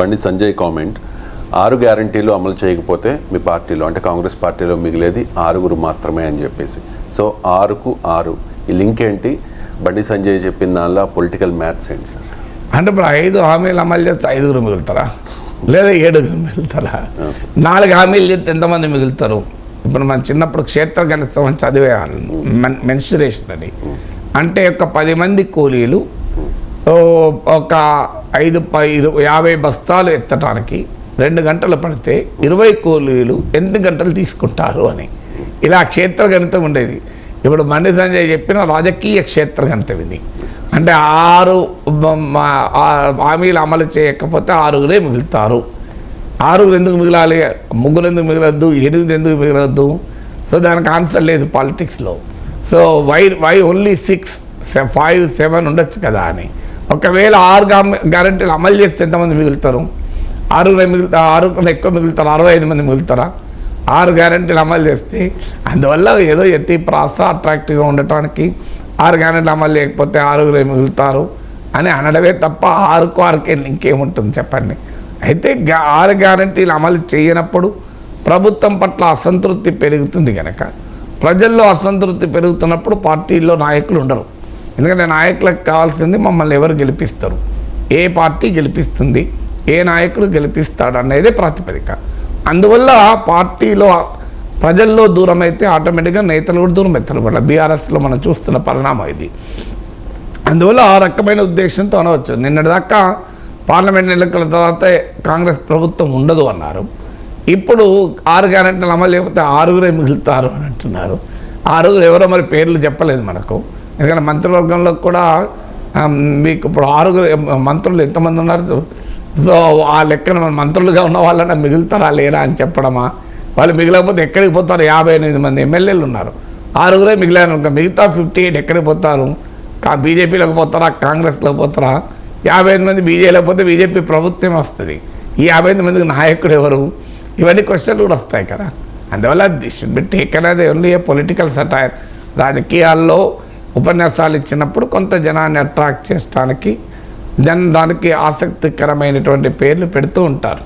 Bandi Sanjay comment. ఆరు గ్యారంటీలు అమలు చేయకపోతే మీ పార్టీలో అంటే కాంగ్రెస్ పార్టీలో మిగిలేది ఆరుగురు మాత్రమే అని చెప్పేసి. సో ఆరుకు ఆరు. ఈ లింక్ ఏంటి? బండి సంజయ్ చెప్పిన దానిలో పొలిటికల్ మ్యాథ్స్ ఏంటి సార్? అంటే ఇప్పుడు ఐదు హామీలు అమలు చేస్తే ఐదుగురు మిగులుతారా? లేదా ఏడుగురు మిగులుతారా. నాలుగు హామీలు చేస్తే ఎంతమంది మిగులుతారు? ఇప్పుడు మన చిన్నప్పుడు క్షేత్ర గణితం చదివేయాలి మెన్సురేషన్ అని. అంటే ఒక పది మంది కూలీలు ఒక ఐదు పై యాభై బస్తాలు ఎత్తటానికి రెండు గంటలు పడితే ఇరవై కూలీలు ఎన్ని గంటలు తీసుకుంటారు అని. ఇలా క్షేత్ర గణితం ఉండేది. ఇప్పుడు మండి సంజయ్ చెప్పిన రాజకీయ క్షేత్ర గణితం ఇది. అంటే ఆరు హామీలు అమలు చేయకపోతే ఆరుగురే మిగులుతారు. ఆరుగురు ఎందుకు మిగలాలి? ముగ్గురు ఎందుకు మిగలద్దు? ఎనిమిది ఎందుకు మిగలద్దు? సో దానికి ఆన్సర్ లేదు పాలిటిక్స్లో. So why why only six five seven ఉండొచ్చు కదా అని. ఒకవేళ ఆరు గ్యారంటీలు అమలు చేస్తే ఎంతమంది మిగులుతారు? ఆరుగురు మిగులుతా ఆరు కన్నా ఎక్కువ మిగులుతారు? అరవై ఐదు మంది మిగులుతారా? ఆరు గ్యారంటీలు అమలు చేస్తే అందువల్ల ఏదో ఎత్తి ప్రాస అట్రాక్టివ్గా ఉండటానికి ఆరు గ్యారంటీలు అమలు చేయకపోతే ఆరుగురే మిగులుతారు అని అనడమే తప్ప ఆరుకు ఆరుకే ఇంకేముంటుంది చెప్పండి. అయితే ఆరు గ్యారంటీలు అమలు చేయనప్పుడు ప్రభుత్వం పట్ల అసంతృప్తి పెరుగుతుంది కనుక ప్రజల్లో అసంతృప్తి పెరుగుతున్నప్పుడు పార్టీల్లో నాయకులు ఉండరు. ఎందుకంటే నాయకులకు కావాల్సింది మమ్మల్ని ఎవరు గెలిపిస్తారు? ఏ పార్టీ గెలిపిస్తుంది? ఏ నాయకుడు గెలిపిస్తాడు అనేది ప్రాతిపదిక. అందువల్ల పార్టీలో ప్రజల్లో దూరం అయితే ఆటోమేటిక్గా నేతలు కూడా దూరం అవుతారు. వాళ్ళ బీఆర్ఎస్లో మనం చూస్తున్న పరిణామం ఇది. అందువల్ల ఆ రకమైన ఉద్దేశంతో అనవచ్చు. నిన్నటిదాకా పార్లమెంట్ ఎన్నికల తర్వాత కాంగ్రెస్ ప్రభుత్వం ఉండదు అన్నారు. ఇప్పుడు ఆరు గ్యారెంటీలు అమలు లేకపోతే ఆరుగురే మిగులుతారు అని అంటున్నారు. ఆరుగురు ఎవరో మరి పేర్లు చెప్పలేదు మనకు. ఎందుకంటే మంత్రివర్గంలో కూడా మీకు ఇప్పుడు ఆరుగురు మంత్రులు ఎంతమంది ఉన్నారు? సో ఆ లెక్కన మంత్రులుగా ఉన్న వాళ్ళన్నా మిగులుతారా లేరా అని చెప్పడమా? వాళ్ళు మిగిలకపోతే ఎక్కడికి పోతారు? యాభై ఎనిమిది మంది ఎమ్మెల్యేలు ఉన్నారు. ఆరుగురే మిగిలారు మిగతా ఫిఫ్టీ ఎయిట్ ఎక్కడికి పోతారు? కా బీజేపీలోకి పోతారా? కాంగ్రెస్లోకి పోతారా? యాభై ఐదు మంది బీజేపీలో పోతే బీజేపీ ప్రభుత్వం వస్తుంది. ఈ యాభై ఎనిమిది మందికి నాయకుడు ఎవరు? ఇవన్నీ క్వశ్చన్లు కూడా వస్తాయి కదా. అందువల్ల దిస్ షుడ్ బి టేకెన్ అది ఓన్లీ ఏ పొలిటికల్ సటైర్ రాజకీయాల్లో ఉపన్యాసాలు ఇచ్చినప్పుడు కొంత జనాన్ని అట్రాక్ట్ చేయడానికి జన్ దానికి ఆసక్తికరమైనటువంటి పేర్లు పెడుతూ ఉంటారు.